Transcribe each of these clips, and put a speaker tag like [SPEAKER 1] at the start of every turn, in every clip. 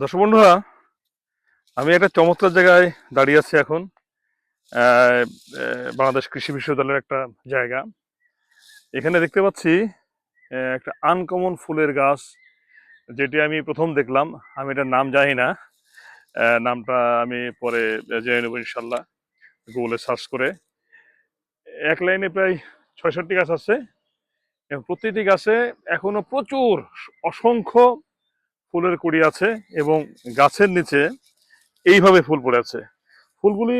[SPEAKER 1] দর্শক বন্ধুরা, আমি একটা চমৎকার জায়গায় দাঁড়িয়ে আছি এখন। বাংলাদেশ কৃষি বিশ্ববিদ্যালয়ের একটা জায়গা। এখানে দেখতে পাচ্ছি একটা আনকমন ফুলের গাছ, যেটি আমি প্রথম দেখলাম। আমি এটার নাম জানি না। নামটা আমি পরে জেনে নেব ইনশাল্লাহ গুগলে সার্চ করে। এক লাইনে প্রায় ছয়ষট্টি গাছ আছে। এবং প্রতিটি গাছে এখনও প্রচুর অসংখ্য ফুলের কুড়ি আছে এবং গাছের নিচে এইভাবে ফুল পড়ে আছে। ফুলগুলি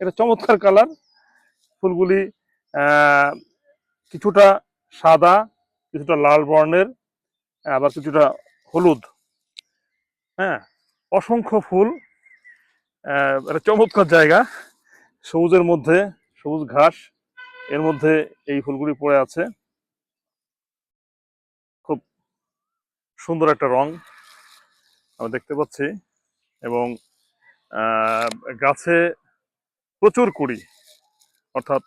[SPEAKER 1] এটা চমৎকার কালার। ফুলগুলি কিছুটা সাদা, কিছুটা লাল বর্ণের, আবার কিছুটা হলুদ। হ্যাঁ অসংখ্য ফুল একটা চমৎকার জায়গা। সবুজের মধ্যে, সবুজ ঘাস, এর মধ্যে এই ফুলগুলি পড়ে আছে খুব সুন্দর একটা রং আমরা দেখতে পাচ্ছি এবং গাছে প্রচুর কুড়ি। অর্থাৎ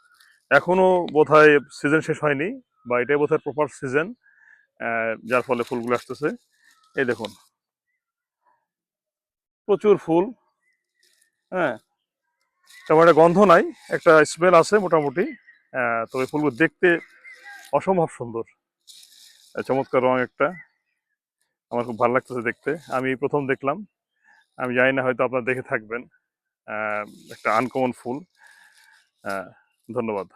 [SPEAKER 1] এখনও বোধহয় সিজন শেষ হয়নি, বা এটাই বোধহয় প্রপার সিজন যার ফলে ফুলগুলো আসতেছে। এই দেখুন। প্রচুর ফুল। হ্যাঁ তেমন একটা গন্ধ নাই, একটা স্মেল আছে মোটামুটি তবে ফুলগুলো দেখতে অসম্ভব সুন্দর। চমৎকার রং একটা। আমার খুব ভালো লাগতেছে দেখতে। আমি প্রথম দেখলাম। আমি জানি না হয়তো আপনারা দেখে থাকবেন। একটা আনকমন ফুল। ধন্যবাদ।